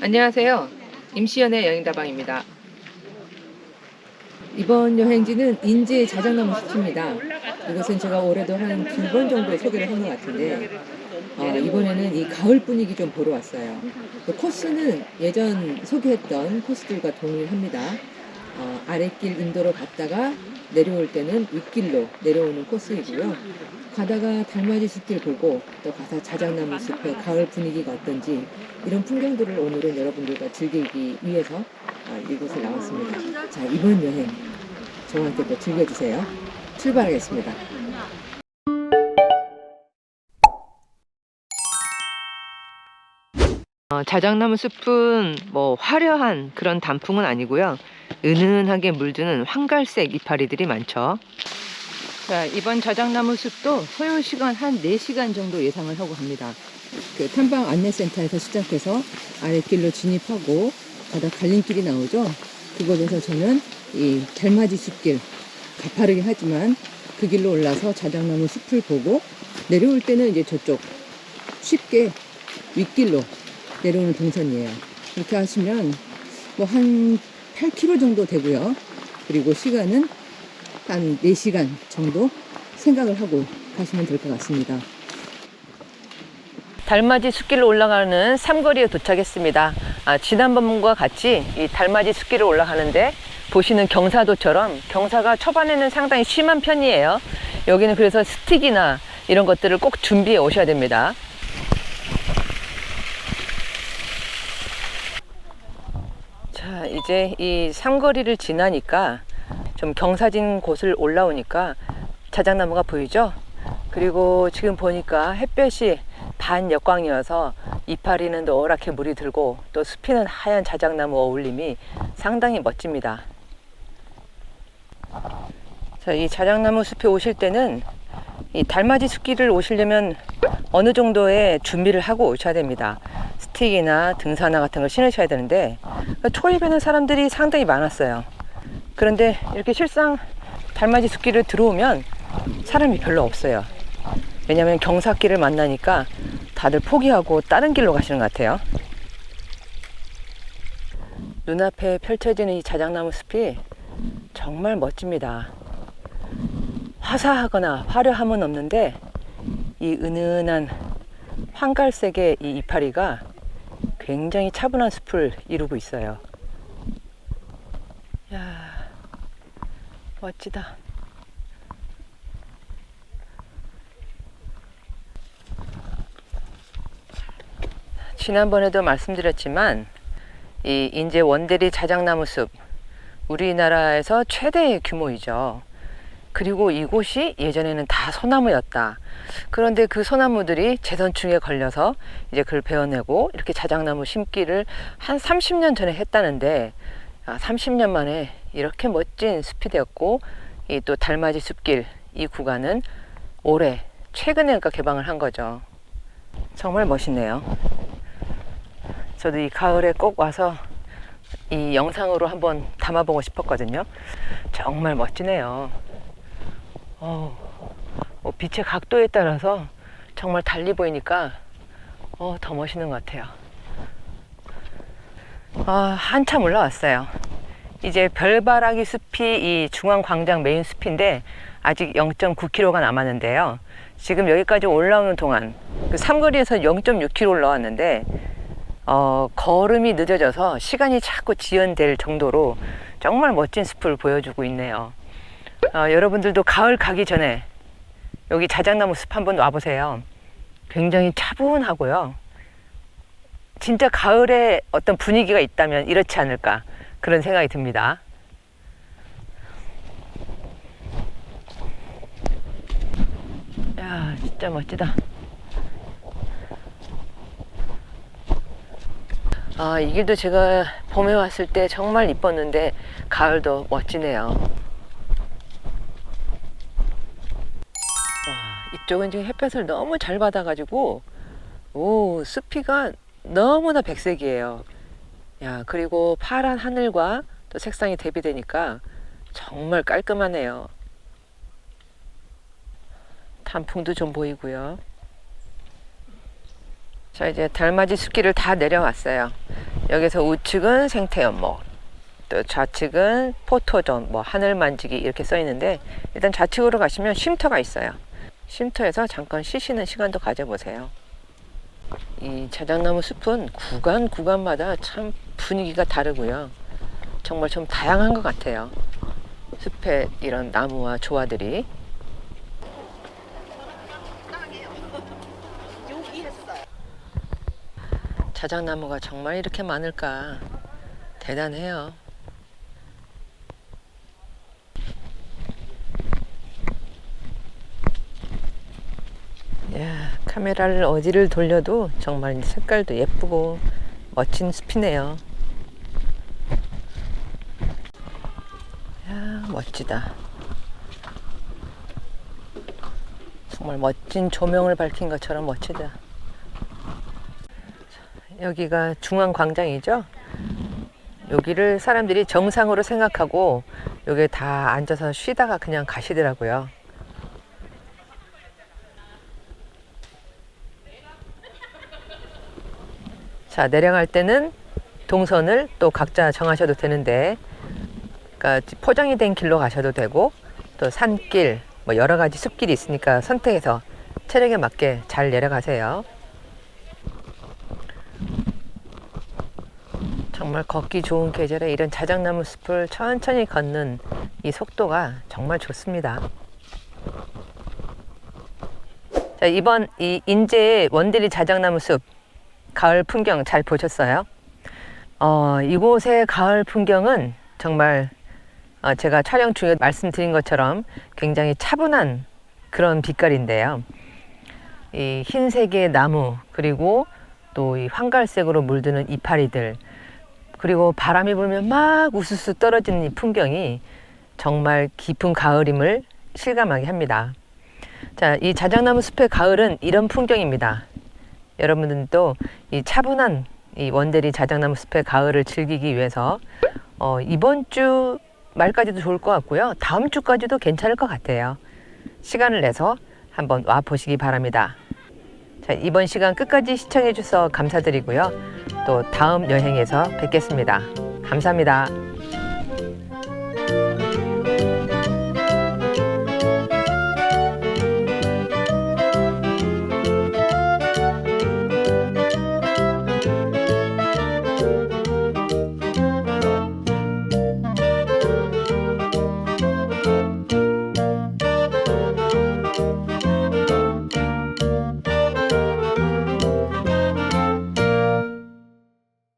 안녕하세요. 임시연의 여행다방입니다. 이번 여행지는 인제 자작나무 숲입니다. 이것은 제가 올해도 한 두 번 정도 소개를 한 것 같은데 어, 이번에는 이 가을 분위기 좀 보러 왔어요. 그 코스는 예전 소개했던 코스들과 동일합니다. 어, 아랫길 인도로 갔다가 내려올 때는 윗길로 내려오는 코스이고요. 가다가 달맞이 숲길 보고 또 가서 자작나무 숲의 가을 분위기가 어떤지 이런 풍경들을 오늘은 여러분들과 즐기기 위해서 어, 이곳에 나왔습니다. 자 이번 여행 함께 또 즐겨주세요. 출발하겠습니다. 어, 자작나무 숲은 뭐 화려한 그런 단풍은 아니고요. 은은하게 물드는 황갈색 이파리들이 많죠. 자, 이번 자작나무 숲도 소요 시간 한 4시간 정도 예상을 하고 갑니다. 그 탐방 안내센터에서 시작해서 아랫길로 진입하고 가다 갈림길이 나오죠. 그곳에서 저는 이 달맞이 숲길 가파르게 하지만 그 길로 올라서 자작나무 숲을 보고 내려올 때는 이제 저쪽 쉽게 윗길로 내려오는 동선이에요. 이렇게 하시면 뭐 한 8km 정도 되고요. 그리고 시간은 한 4시간 정도 생각을 하고 가시면 될 것 같습니다. 달맞이 숲길로 올라가는 삼거리에 도착했습니다. 아, 지난번과 같이 이 달맞이 숲길을 올라가는데 보시는 경사도처럼 경사가 초반에는 상당히 심한 편이에요. 여기는 그래서 스틱이나 이런 것들을 꼭 준비해 오셔야 됩니다. 자, 이제 이 삼거리를 지나니까 좀 경사진 곳을 올라오니까 자작나무가 보이죠? 그리고 지금 보니까 햇볕이 반 역광이어서 이파리는 노랗게 물이 들고 또 숲이는 하얀 자작나무 어울림이 상당히 멋집니다. 자, 이 자작나무 숲에 오실 때는 이 달맞이 숲길을 오시려면 어느 정도의 준비를 하고 오셔야 됩니다. 스틱이나 등산화 같은 걸 신으셔야 되는데 초입에는 사람들이 상당히 많았어요. 그런데 이렇게 실상 달맞이 숲길을 들어오면 사람이 별로 없어요. 왜냐하면 경사길을 만나니까 다들 포기하고 다른 길로 가시는 것 같아요. 눈앞에 펼쳐지는 이 자작나무 숲이 정말 멋집니다. 화사하거나 화려함은 없는데 이 은은한 황갈색의 이 이파리가 굉장히 차분한 숲을 이루고 있어요. 야, 멋지다. 지난번에도 말씀드렸지만 이 인제 원대리 자작나무 숲 우리나라에서 최대의 규모이죠. 그리고 이곳이 예전에는 다 소나무였다. 그런데 그 소나무들이 재선충에 걸려서 이제 그걸 베어내고 이렇게 자작나무 심기를 한 30년 전에 했다는데 아, 30년 만에 이렇게 멋진 숲이 되었고 이 또 달맞이 숲길 이 구간은 올해 최근에 그러니까 개방을 한 거죠. 정말 멋있네요. 저도 이 가을에 꼭 와서 이 영상으로 한번 담아보고 싶었거든요. 정말 멋지네요. 어, 어, 빛의 각도에 따라서 정말 달리 보이니까 어, 더 멋있는 것 같아요. 아, 한참 올라왔어요. 이제 별바라기 숲이 이 중앙광장 메인 숲인데 아직 0.9km가 남았는데요. 지금 여기까지 올라오는 동안 그 삼거리에서 0.6km 올라왔는데 어, 걸음이 늦어져서 시간이 자꾸 지연될 정도로 정말 멋진 숲을 보여주고 있네요. 어, 여러분들도 가을 가기 전에 여기 자작나무 숲 한번 와보세요. 굉장히 차분하고요. 진짜 가을에 어떤 분위기가 있다면 이렇지 않을까 그런 생각이 듭니다. 야, 진짜 멋지다. 아, 이 길도 제가 봄에 왔을 때 정말 이뻤는데 가을도 멋지네요. 와, 이쪽은 지금 햇볕을 너무 잘 받아가지고 오 숲이가 너무나 백색이에요. 야 그리고 파란 하늘과 또 색상이 대비되니까 정말 깔끔하네요. 단풍도 좀 보이고요. 자 이제 달맞이 숲길을 다 내려왔어요. 여기서 우측은 생태연목, 또 좌측은 포토존, 뭐 하늘 만지기 이렇게 써 있는데 일단 좌측으로 가시면 쉼터가 있어요. 쉼터에서 잠깐 쉬시는 시간도 가져보세요. 이 자작나무 숲은 구간 구간마다 참 분위기가 다르고요. 정말 좀 다양한 것 같아요. 숲의 이런 나무와 조화들이 자작나무가 정말 이렇게 많을까 대단해요. 야, 카메라를 어디를 돌려도 정말 색깔도 예쁘고 멋진 숲이네요. 야, 멋지다. 정말 멋진 조명을 밝힌 것처럼 멋지다. 여기가 중앙광장이죠. 여기를 사람들이 정상으로 생각하고 여기 다 앉아서 쉬다가 그냥 가시더라고요. 자, 내려갈 때는 동선을 또 각자 정하셔도 되는데, 그러니까 포장이 된 길로 가셔도 되고, 또 산길, 뭐 여러 가지 숲길이 있으니까 선택해서 체력에 맞게 잘 내려가세요. 정말 걷기 좋은 계절에 이런 자작나무 숲을 천천히 걷는 이 속도가 정말 좋습니다. 자, 이번 이 인제 원대리 자작나무 숲 가을 풍경 잘 보셨어요? 어, 이곳의 가을 풍경은 정말 어, 제가 촬영 중에 말씀드린 것처럼 굉장히 차분한 그런 빛깔인데요. 이 흰색의 나무 그리고 또 이 황갈색으로 물드는 이파리들 그리고 바람이 불면 막 우수수 떨어지는 이 풍경이 정말 깊은 가을임을 실감하게 합니다. 자, 이 자작나무 숲의 가을은 이런 풍경입니다. 여러분들도 이 차분한 이 원대리 자작나무 숲의 가을을 즐기기 위해서 어, 이번 주 말까지도 좋을 것 같고요. 다음 주까지도 괜찮을 것 같아요. 시간을 내서 한번 와 보시기 바랍니다. 자, 이번 시간 끝까지 시청해 주셔서 감사드리고요. 또 다음 여행에서 뵙겠습니다. 감사합니다.